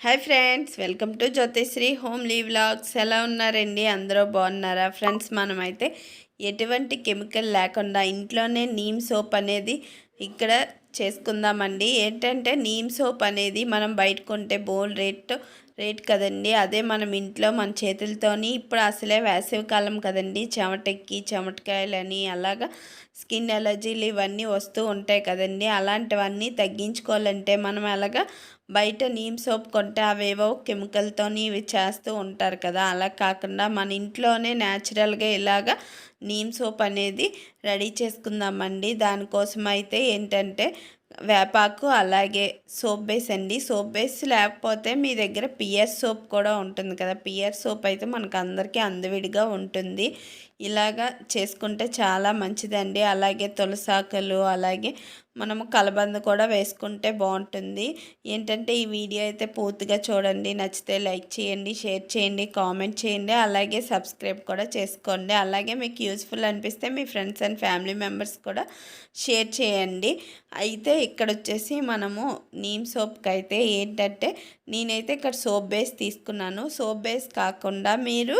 Hi friends welcome to Jyothisri home leave vlogs ఎలా ఉన్నారండి? అందరూ బాగున్నారా? ఫ్రెండ్స్ మనమైతే ఎటువంటి కెమికల్ లేకుండా ఇంట్లోనే నీమ్ సోప్ అనేది ఇక్కడ చేసుకుందామండి. ఏంటంటే నీమ్ సోప్ అనేది మనం బయట కొంటే బోల్ రేట్ రేట్ కదండి. అదే మనం ఇంట్లో మన చేతులతోని ఇప్పుడు అసలే వేసవి కాలం కదండి. చెమటెక్కి చెమటకాయలని అలాగా స్కిన్ ఎలర్జీలు ఇవన్నీ వస్తూ ఉంటాయి కదండి. అలాంటివన్నీ తగ్గించుకోవాలంటే మనం అలాగా బయట నీమ్ సోప్ కొంటే అవేవో కెమికల్తోని ఇవి చేస్తూ ఉంటారు కదా. అలా కాకుండా మన ఇంట్లోనే న్యాచురల్గా ఇలాగా నీమ్ సోప్ అనేది రెడీ చేసుకుందామండి. దానికోసం అయితే ఏంటంటే వేపాకు అలాగే సోప్ బేస్ అండి. సోప్ బేస్ లేకపోతే మీ దగ్గర పియర్ సోప్ కూడా ఉంటుంది కదా. పియర్ సోప్ అయితే మనకు అందరికీ అందవిడిగా ఉంటుంది. ఇలాగా చేసుకుంటే చాలా మంచిదండి. అలాగే తులసాకులు అలాగే మనము కలబంద కూడా వేసుకుంటే బాగుంటుంది. ఏంటంటే ఈ వీడియో అయితే పూర్తిగా చూడండి. నచ్చితే లైక్ చేయండి షేర్ చేయండి కామెంట్ చేయండి. అలాగే సబ్స్క్రైబ్ కూడా చేసుకోండి. అలాగే మీకు యూస్ఫుల్ అనిపిస్తే మీ ఫ్రెండ్స్ అండ్ ఫ్యామిలీ మెంబర్స్ కూడా షేర్ చేయండి. అయితే ఇక్కడ వచ్చేసి మనము నీమ్ సోప్కి అయితే ఏంటంటే నేనైతే ఇక్కడ సోప్ బేస్ తీసుకున్నాను. సోప్ బేస్ కాకుండా మీరు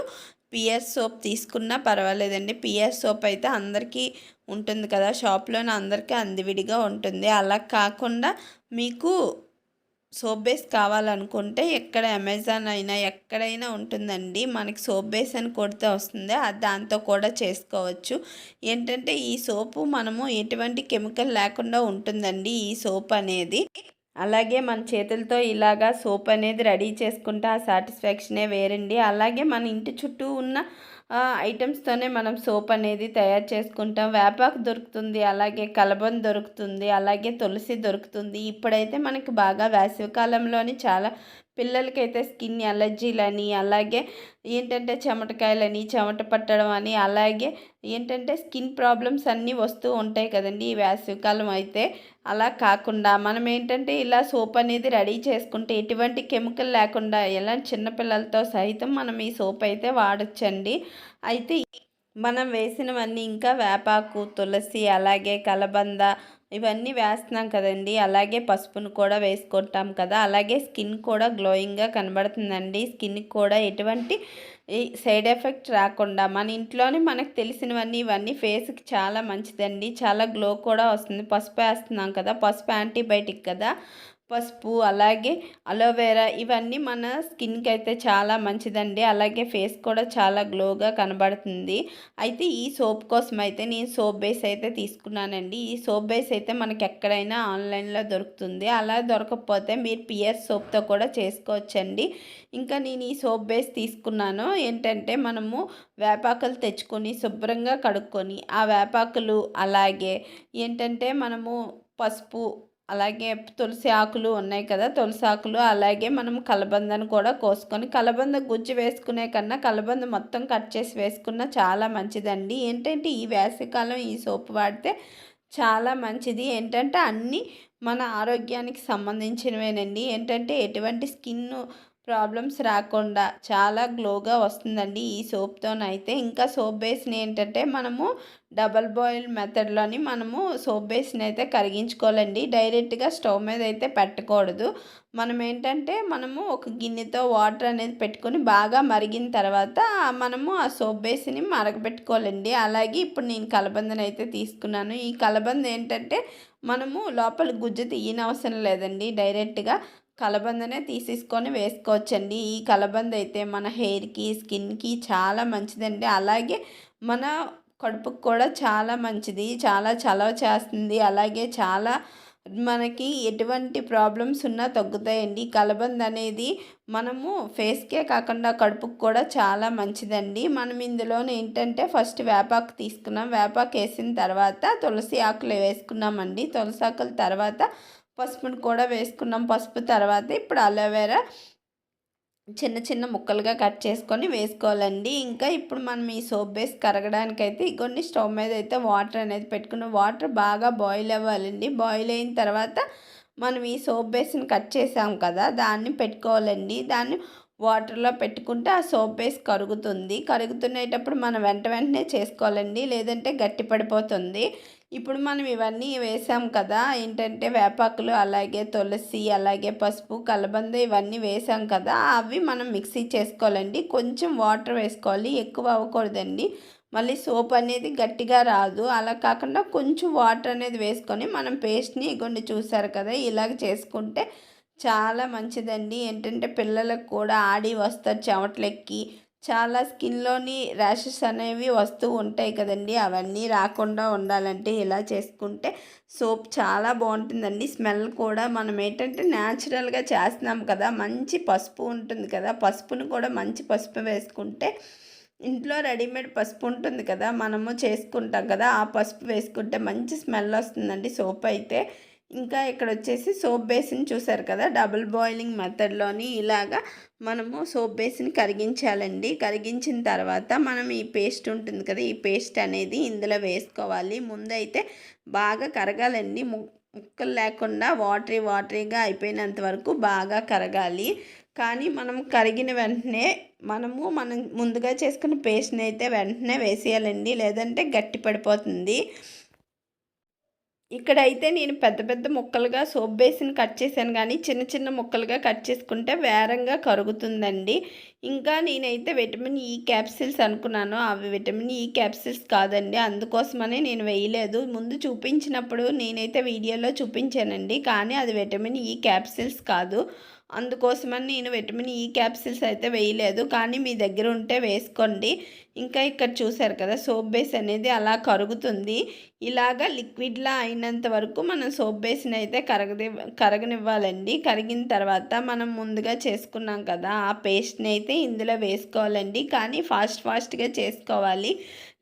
పియర్ సోప్ తీసుకున్నా పర్వాలేదండి. పియర్ సోప్ అయితే అందరికీ ఉంటుంది కదా. షాప్లోనే అందరికీ అందివిడిగా ఉంటుంది. అలా కాకుండా మీకు సోప్ బేస్ కావాలనుకుంటే ఎక్కడ అమెజాన్ అయినా ఎక్కడైనా ఉంటుందండి. మనకి సోప్ బేస్ అని కొడితే వస్తుంది. అది దాంతో కూడా చేసుకోవచ్చు. ఏంటంటే ఈ సోపు మనము ఎటువంటి కెమికల్ లేకుండా ఉంటుందండి ఈ సోప్ అనేది. అలాగే మన చేతులతో ఇలాగా సోప్ అనేది రెడీ చేసుకుంటే ఆ సాటిస్ఫాక్షనే వేరండి. అలాగే మన ఇంటి చుట్టూ ఉన్న ఐటమ్స్తోనే మనం సోప్ అనేది తయారు చేసుకుంటాం. వేపాకు దొరుకుతుంది అలాగే కలబంద దొరుకుతుంది అలాగే తులసి దొరుకుతుంది. ఇప్పుడైతే మనకి బాగా వేసవికాలంలోని చాలా పిల్లలకైతే స్కిన్ ఎలర్జీలని అలాగే ఏంటంటే చెమటకాయలని చెమట పట్టడం అని అలాగే ఏంటంటే స్కిన్ ప్రాబ్లమ్స్ అన్నీ వస్తూ ఉంటాయి కదండి ఈ వేసవికాలం అయితే. అలా కాకుండా మనం ఏంటంటే ఇలా సోప్ అనేది రెడీ చేసుకుంటే ఎటువంటి కెమికల్ లేకుండా ఎలా చిన్నపిల్లలతో సహితం మనం ఈ సోప్ అయితే వాడచ్చండి. అయితే మనం వేసినవన్నీ ఇంకా వేపాకు తులసి అలాగే కలబంద ఇవన్నీ వేస్తున్నాం కదండి. అలాగే పసుపును కూడా వేసుకుంటాం కదా. అలాగే స్కిన్ కూడా గ్లోయింగ్గా కనబడుతుందండి. స్కిన్కి కూడా ఎటువంటి సైడ్ ఎఫెక్ట్ రాకుండా మన ఇంట్లోనే మనకు తెలిసినవన్నీ ఇవన్నీ ఫేస్కి చాలా మంచిదండి. చాలా గ్లో కూడా వస్తుంది. పసుపు వేస్తున్నాం కదా. పసుపు యాంటీబయాటిక్ కదా. పసుపు అలాగే అలోవెరా ఇవన్నీ మన స్కిన్కి అయితే చాలా మంచిదండి. అలాగే ఫేస్ కూడా చాలా గ్లోగా కనబడుతుంది. అయితే ఈ సోప్ కోసం అయితే నేను సోప్ బేస్ అయితే తీసుకున్నానండి. ఈ సోప్ బేస్ అయితే మనకి ఎక్కడైనా ఆన్లైన్లో దొరుకుతుంది. అలా దొరకకపోతే మీరు పియర్ సోప్తో కూడా చేసుకోవచ్చండి. ఇంకా నేను ఈ సోప్ బేస్ తీసుకున్నాను. ఏంటంటే మనము వేపాకులు తెచ్చుకొని శుభ్రంగా కడుక్కొని ఆ వేపాకులు అలాగే ఏంటంటే మనము పసుపు అలాగే తులసి ఆకులు ఉన్నాయి కదా తులసి ఆకులు అలాగే మనం కలబందను కూడా కోసుకొని కలబంద గుజ్జు వేసుకునే కన్నా కలబంద మొత్తం కట్ చేసి వేసుకున్న చాలా మంచిదండి. ఏంటంటే ఈ వేసవికాలం ఈ సోపు వాడితే చాలా మంచిది. ఏంటంటే అన్నీ మన ఆరోగ్యానికి సంబంధించినవేనండి. ఏంటంటే ఎటువంటి స్కిన్ ప్రాబ్లమ్స్ రాకుండా చాలా గ్లోగా వస్తుందండి ఈ సోప్తోనైతే. ఇంకా సోప్ బేస్ని ఏంటంటే మనము డబల్ బాయిల్ మెథడ్లోని మనము సోప్ బేస్ని అయితే కరిగించుకోవాలండి. డైరెక్ట్గా స్టవ్ మీద అయితే పెట్టకూడదు. మనం ఏంటంటే మనము ఒక గిన్నెతో వాటర్ అనేది పెట్టుకొని బాగా మరిగిన తర్వాత మనము ఆ సోప్ బేస్ని మరగపెట్టుకోవాలండి అలాగే ఇప్పుడు నేను కలబందని అయితే తీసుకున్నాను. ఈ కలబంద ఏంటంటే మనము లోపల గుజ్జు తీయనవసరం లేదండి. డైరెక్ట్గా కలబందనే తీసేసుకొని వేసుకోవచ్చండి. ఈ కలబంద అయితే మన హెయిర్కి స్కిన్కి చాలా మంచిదండి. అలాగే మన కడుపుకు కూడా చాలా మంచిది. చాలా చలవ చేస్తుంది. అలాగే చాలా మనకి ఎటువంటి ప్రాబ్లమ్స్ ఉన్నా తగ్గుతాయండి. కలబంద అనేది మనము ఫేస్కే కాకుండా కడుపుకు కూడా చాలా మంచిదండి. మనం ఇందులో ఏంటంటే ఫస్ట్ వేపాకు తీసుకున్నాం. వేపాకు వేసిన తర్వాత తులసి ఆకులు వేసుకున్నామండి. తులసి ఆకుల తర్వాత పసుపును కూడా వేసుకున్నాం. పసుపు తర్వాత ఇప్పుడు అలోవెరా చిన్న చిన్న ముక్కలుగా కట్ చేసుకొని వేసుకోవాలండి. ఇంకా ఇప్పుడు మనం ఈ సోప్ బేస్ కరగడానికైతే కొన్ని స్టవ్ మీద అయితే వాటర్ అనేది పెట్టుకున్న. వాటర్ బాగా బాయిల్ అవ్వాలండి. బాయిల్ అయిన తర్వాత మనం ఈ సోప్ బేస్ని కట్ చేసాం కదా దాన్ని పెట్టుకోవాలండి. దాన్ని వాటర్లో పెట్టుకుంటే ఆ సోప్ వేసి కరుగుతుంది. కరుగుతున్నేటప్పుడు మనం వెంట వెంటనే చేసుకోవాలండి. లేదంటే గట్టి పడిపోతుంది. ఇప్పుడు మనం ఇవన్నీ వేసాం కదా ఏంటంటే వేపాకులు అలాగే తులసి అలాగే పసుపు కలబంద ఇవన్నీ వేసాం కదా అవి మనం మిక్సీ చేసుకోవాలండి. కొంచెం వాటర్ వేసుకోవాలి. ఎక్కువ అవ్వకూడదండి. మళ్ళీ సోప్ అనేది గట్టిగా రాదు. అలా కాకుండా కొంచెం వాటర్ అనేది వేసుకొని మనం పేస్ట్ని ఇగొండి చూసారు కదా ఇలాగ చేసుకుంటే చాలా మంచిదండి. ఏంటంటే పిల్లలకు కూడా ఆడి వస్తారు చెమటలెక్కి చాలా స్కిన్లోని ర్యాషెస్ అనేవి వస్తూ ఉంటాయి కదండి. అవన్నీ రాకుండా ఉండాలంటే ఇలా చేసుకుంటే సోప్ చాలా బాగుంటుందండి. స్మెల్ కూడా మనం ఏంటంటే న్యాచురల్గా చేస్తున్నాం కదా మంచి పసుపు ఉంటుంది కదా పసుపును కూడా మంచి పసుపు వేసుకుంటే ఇంట్లో రెడీమేడ్ పసుపు ఉంటుంది కదా మనము చేసుకుంటాం కదా ఆ పసుపు వేసుకుంటే మంచి స్మెల్ వస్తుందండి సోప్ అయితే. ఇంకా ఇక్కడ వచ్చేసి సోప్ బేసిన్ చూసారు కదా డబుల్ బాయిలింగ్ మెథడ్లోని ఇలాగా మనము సోప్ బేసిన్ కరిగించాలండి. కరిగించిన తర్వాత మనం ఈ పేస్ట్ ఉంటుంది కదా ఈ పేస్ట్ అనేది ఇందులో వేసుకోవాలి. ముందైతే బాగా కరగాలండి. ముక్కలు లేకుండా వాటరీ వాటరీగా అయిపోయినంత వరకు బాగా కరగాలి. కానీ మనం కరిగిన వెంటనే మనము మనం ముందుగా చేసుకున్న పేస్ట్ని అయితే వెంటనే వేసేయాలండి. లేదంటే గట్టి పడిపోతుంది. ఇక్కడైతే నేను పెద్ద పెద్ద ముక్కలుగా సోప్ బేసిన్ కట్ చేశాను కానీ చిన్న చిన్న ముక్కలుగా కట్ చేసుకుంటే వేరంగా కరుగుతుందండి. ఇంకా నేనైతే విటమిన్ ఈ క్యాప్సిల్స్ అనుకున్నాను. అవి విటమిన్ ఈ క్యాప్సిల్స్ కాదండి. అందుకోసమనే నేను వేయలేదు. ముందు చూపించినప్పుడు నేనైతే వీడియోలో చూపించానండి. కానీ అది విటమిన్ ఈ క్యాప్సిల్స్ కాదు. అందుకోసమని నేను విటమిన్ ఈ క్యాప్సిల్స్ అయితే వేయలేదు. కానీ మీ దగ్గర ఉంటే వేసుకోండి. ఇంకా ఇక్కడ చూసారు కదా సోప్ బేస్ అనేది అలా కరుగుతుంది. ఇలాగా లిక్విడ్లా అయినంత వరకు మనం సోప్ బేస్ని అయితే కరగది కరగనివ్వాలండి. కరిగిన తర్వాత మనం ముందుగా చేసుకున్నాం కదా ఆ పేస్ట్ని అయితే ఇందులో వేసుకోవాలండి. కానీ ఫాస్ట్ ఫాస్ట్గా చేసుకోవాలి.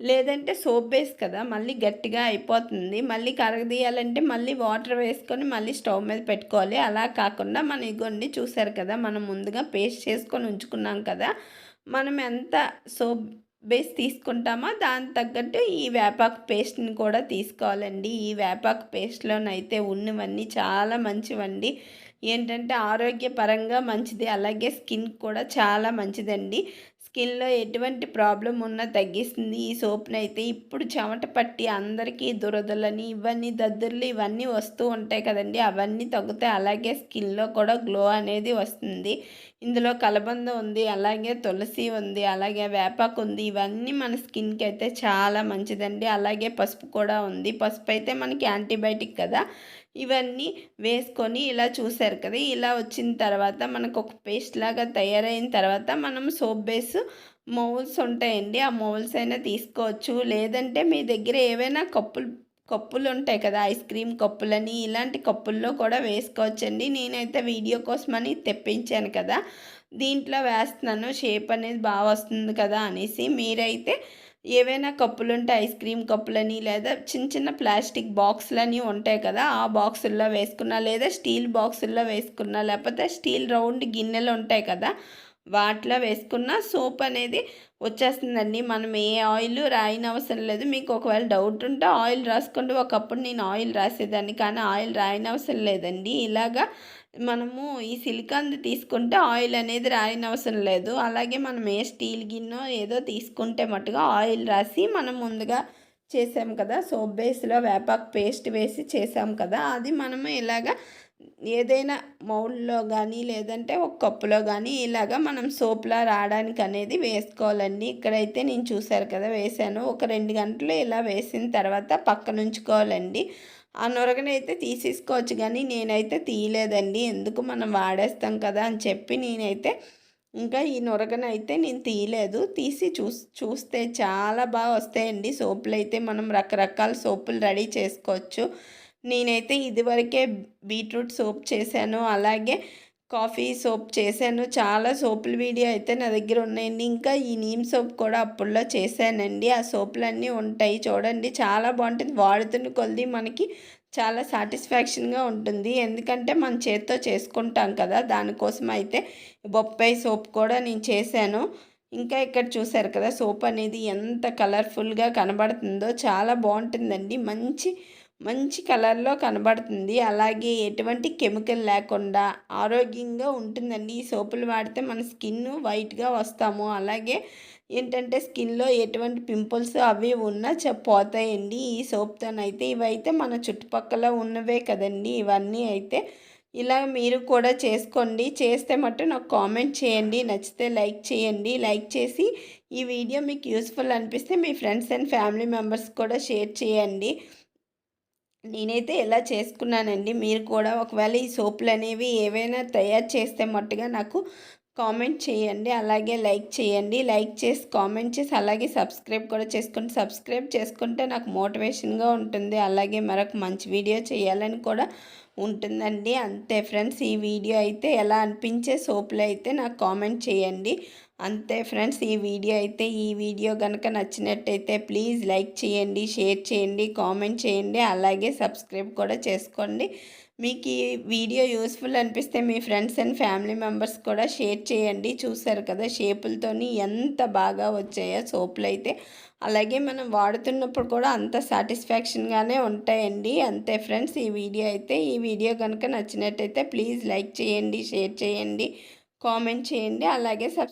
లేదంటే సోప్ బేస్ కదా మళ్ళీ గట్టిగా అయిపోతుంది. మళ్ళీ కరగదీయాలంటే మళ్ళీ వాటర్ వేసుకొని మళ్ళీ స్టవ్ మీద పెట్టుకోవాలి. అలా కాకుండా మన ఇగోండి చూసారు కదా మనం ముందుగా పేస్ట్ చేసుకొని ఉంచుకున్నాం కదా మనం ఎంత సోప్ బేస్ తీసుకుంటామో దాని తగ్గట్టు ఈ వేపాకు పేస్ట్ని కూడా తీసుకోవాలండి. ఈ వేపాకు పేస్ట్లోనైతే ఉన్నవన్నీ చాలా మంచివండి. ఏంటంటే ఆరోగ్యపరంగా మంచిది. అలాగే స్కిన్ కూడా చాలా మంచిదండి. స్కిన్లో ఎటువంటి ప్రాబ్లం ఉన్నా తగ్గిస్తుంది. ఈ సోప్ని అయితే ఇప్పుడు చెమట పట్టి అందరికీ దురదలని ఇవన్నీ దద్దుర్లు ఇవన్నీ వస్తూ ఉంటాయి కదండి. అవన్నీ తగ్గుతాయి అలాగే స్కిన్లో కూడా గ్లో అనేది వస్తుంది. ఇందులో కలబంద ఉంది అలాగే తులసి ఉంది అలాగే వేపాకు ఉంది. ఇవన్నీ మన స్కిన్కి అయితే చాలా మంచిదండి. అలాగే పసుపు కూడా ఉంది. పసుపు అయితే మనకి యాంటీబయాటిక్ కదా. ఇవన్నీ వేసుకొని ఇలా చూసారు కదా ఇలా వచ్చిన తర్వాత మనకు ఒక పేస్ట్ లాగా తయారైన తర్వాత మనం సోప్ బేస్ మౌల్స్ ఉంటాయండి. ఆ మౌల్స్ అయినా తీసుకోవచ్చు. లేదంటే మీ దగ్గర ఏవైనా కప్పులు కప్పులు ఉంటాయి కదా ఐస్ క్రీమ్ కప్పులని ఇలాంటి కప్పుల్లో కూడా వేసుకోవచ్చండి. నేనైతే వీడియో కోసమని తెప్పించాను కదా దీంట్లో వేస్తున్నాను. షేప్ అనేది బాగా వస్తుంది కదా అనేసి మీరైతే ఏవైనా కప్పులు ఉంటే ఐస్ క్రీమ్ కప్పులని లేదా చిన్న చిన్న ప్లాస్టిక్ బాక్సులని ఉంటాయి కదా ఆ బాక్సుల్లో వేసుకున్నా లేదా స్టీల్ బాక్సుల్లో వేసుకున్నా లేకపోతే స్టీల్ రౌండ్ గిన్నెలు ఉంటాయి కదా వాటిలో వేసుకున్న సోప్ అనేది వచ్చేస్తుందండి. మనం ఏ ఆయిల్ రాయని అవసరం లేదు. మీకు ఒకవేళ డౌట్ ఉంటే ఆయిల్ రాసుకోండి. ఒకప్పుడు నేను ఆయిల్ రాసేదాన్ని కానీ ఆయిల్ రాయని అవసరం లేదండి. ఇలాగా మనము ఈ సిలికాన్ది తీసుకుంటే ఆయిల్ అనేది రాయని అవసరం లేదు. అలాగే మనం ఏ స్టీల్ గిన్నె ఏదో తీసుకుంటే మట్టుగా ఆయిల్ రాసి మనం ముందుగా చేసాం కదా సోప్ బేస్లో వేపాకు పేస్ట్ వేసి చేసాం కదా అది మనము ఇలాగ ఏదైనా మౌల్లో కానీ లేదంటే ఒక కప్పులో కానీ ఇలాగ మనం సోప్లా రావడానికి అనేది వేసుకోవాలండి. ఇక్కడైతే నేను చూశారు కదా వేసాను. ఒక రెండు గంటలు ఇలా వేసిన తర్వాత పక్కనుంచుకోవాలండి. ఆ నొరగనైతే తీసేసుకోవచ్చు కానీ నేనైతే తీయలేదండి. ఎందుకు మనం వాడేస్తాం కదా అని చెప్పి నేనైతే ఇంకా ఈ నొరగనైతే నేను తీయలేదు. తీసి చూ చూస్తే చాలా బాగా వస్తాయండి సోపులు అయితే. మనం రకరకాల సోపులు రెడీ చేసుకోవచ్చు. నేనైతే ఇదివరకే బీట్రూట్ సోప్ చేశాను. అలాగే కాఫీ సోప్ చేశాను. చాలా సోపుల వీడియో అయితే నా దగ్గర ఉన్నాయండి. ఇంకా ఈ నీమ్ సోప్ కూడా అప్పుల్లో చేశానండి. ఆ సోపులన్నీ ఉంటాయి చూడండి. చాలా బాగుంటుంది. వాడుతున్న కొద్ది మనకి చాలా సాటిస్ఫాక్షన్గా ఉంటుంది. ఎందుకంటే మన చేత్తో చేసుకుంటాం కదా. దానికోసం అయితే బొప్పాయి సోప్ కూడా నేను చేశాను. ఇంకా ఇక్కడ చూసారు కదా సోప్ అనేది ఎంత కలర్ఫుల్గా కనబడుతుందో. చాలా బాగుంటుందండి. మంచి మంచి కలర్లో కనబడుతుంది. అలాగే ఎటువంటి కెమికల్ లేకుండా ఆరోగ్యంగా ఉంటుందండి. ఈ సోపులు వాడితే మన స్కిన్ వైట్గా వస్తాము. అలాగే ఏంటంటే స్కిన్లో ఎటువంటి పింపుల్స్ అవి ఉన్నా చె పోతాయండి. ఈ సోప్తోనైతే ఇవైతే మన చుట్టుపక్కల ఉన్నవే కదండి. ఇవన్నీ అయితే ఇలా మీరు కూడా చేసుకోండి. చేస్తే మట్టు నాకు కామెంట్ చేయండి. నచ్చితే లైక్ చేయండి. లైక్ చేసి ఈ వీడియో మీకు యూస్ఫుల్ అనిపిస్తే మీ ఫ్రెండ్స్ అండ్ ఫ్యామిలీ మెంబర్స్ కూడా షేర్ చేయండి. నేనైతే ఎలా చేసుకున్నానండి మీరు కూడా ఒకవేళ ఈ సోపులు అనేవి ఏవైనా తయారు చేస్తే మట్టుగా నాకు కామెంట్ చేయండి అలాగే లైక్ చేయండి. లైక్ చేసి కామెంట్ చేసి అలాగే సబ్స్క్రైబ్ కూడా చేసుకోండి. సబ్స్క్రైబ్ చేసుకుంటే నాకు మోటివేషన్గా ఉంటుంది. అలాగే మరొక మంచి వీడియో చేయాలని కూడా ఉంటుందండి. అంతే ఫ్రెండ్స్ ఈ వీడియో అయితే ఎలా అనిపించే సోపులు అయితే నాకు కామెంట్ చేయండి. అంతే ఫ్రెండ్స్ ఈ వీడియో అయితే ఈ వీడియో కనుక నచ్చినట్టయితే ప్లీజ్ లైక్ చేయండి షేర్ చేయండి కామెంట్ చేయండి అలాగే సబ్స్క్రైబ్ కూడా చేసుకోండి. మీకు ఈ వీడియో యూస్ఫుల్ అనిపిస్తే మీ ఫ్రెండ్స్ అండ్ ఫ్యామిలీ మెంబర్స్ కూడా షేర్ చేయండి. చూసారు కదా షేపులతోని ఎంత బాగా వచ్చాయో సోపులు అయితే అలాగే మనం వాడుతున్నప్పుడు కూడా అంత సాటిస్ఫాక్షన్గానే ఉంటాయండి. అంతే ఫ్రెండ్స్ ఈ వీడియో అయితే ఈ వీడియో కనుక నచ్చినట్టయితే ప్లీజ్ లైక్ చేయండి షేర్ చేయండి కామెంట్ చేయండి అలాగే సబ్